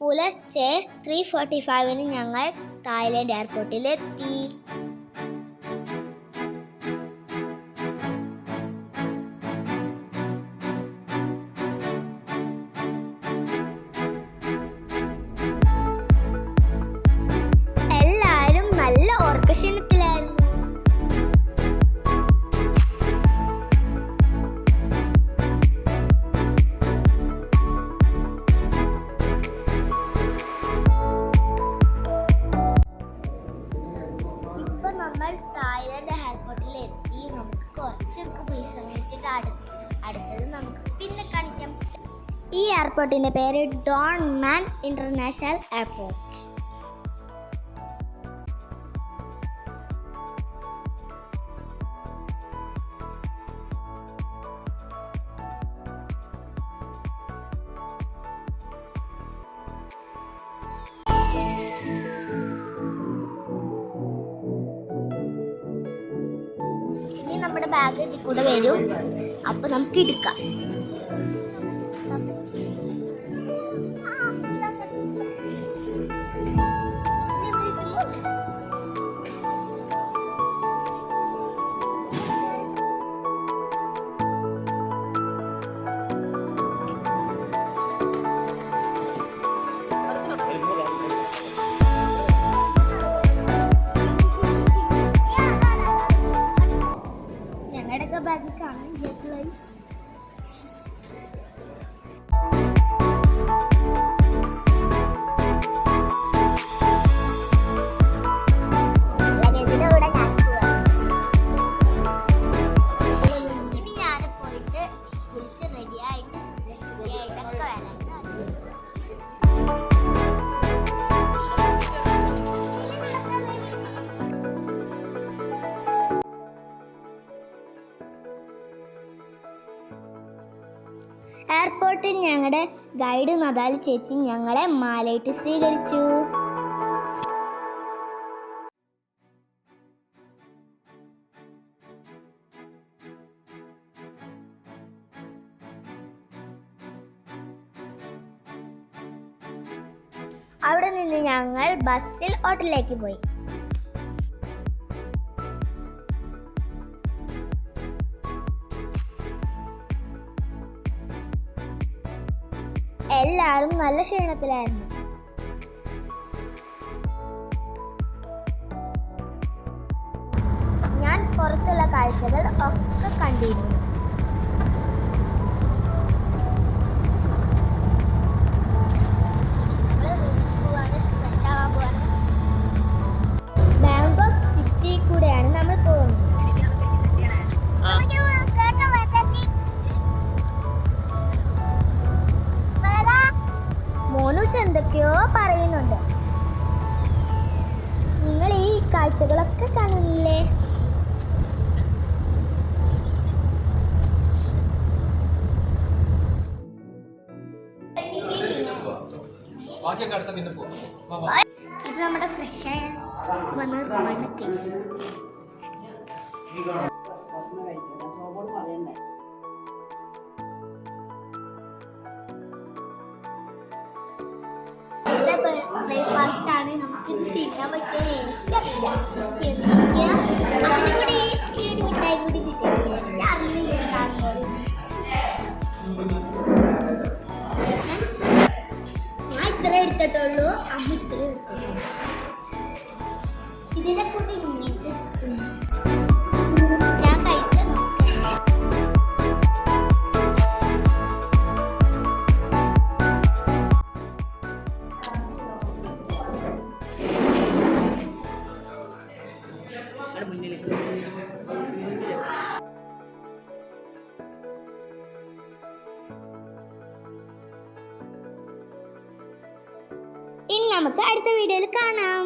പുലർച്ചെ three forty ഫൈവിന് ഞങ്ങൾ Thailand എയർപോർട്ടിൽ എത്തി. എല്ലാവരും നല്ല ഓർക്കക്ഷണത്തിലായിരുന്നു ഇപ്പൊ നമ്മൾ തായ്ലൻഡ് എയർപോർട്ടിൽ എത്തി. നമുക്ക് കുറച്ചൊക്കെ പൈസ വെച്ചിട്ട് അടുത്ത് അടുത്തത് നമുക്ക് പിന്നെ കാണിക്കാം. ഈ എയർപോർട്ടിന്റെ പേര് ഡോൺ മാൻ ഇന്റർനാഷണൽ എയർപോർട്ട് കൂടെ വരും. അപ്പൊ നമുക്ക് എടുക്കാം. Can I get place. എയർപോർട്ടിൽ ഞങ്ങളുടെ ഗൈഡ് നദാൽ ചേച്ചി ഞങ്ങളെ മാലയിട്ട് സ്വീകരിച്ചു. അവിടെ നിന്ന് ഞങ്ങൾ ബസ്സിൽ ഹോട്ടലിലേക്ക് പോയി. എല്ലാവരും നല്ല ക്ഷീണത്തിലായിരുന്നു. ഞാൻ പുറത്തുള്ള കാഴ്ചകൾ ഒക്കെ കണ്ടിരുന്നു. കാഴ്ചകളൊക്കെ കാണുന്നില്ലേ? ബാക്കിയൊക്കെ അടുത്ത പിന്നെ പോവാം. ഇത് നമ്മുടെ ഫ്രഷ് ആയ വന്ന റൂമാണ് കേസ് ബ്രേക്ക്ഫാസ്റ്റ് ആണ്. നമുക്ക് ഇത് തിന്നാൻ പറ്റിയ എനിക്കറിയില്ല. അതിന് കൂടി ഈ ഒരു കൂടി കിട്ടിയില്ലേ? എനിക്ക് അറിയില്ല എന്താണെന്ന് ഞാൻ ഇത്ര എടുത്തിട്ടുള്ളൂ. അമ്മ ഇതിനെ കൂടി ഇങ്ങനത്തെ സ്പൂൺ. ഇനി നമുക്ക് അടുത്ത വീഡിയോയിൽ കാണാം.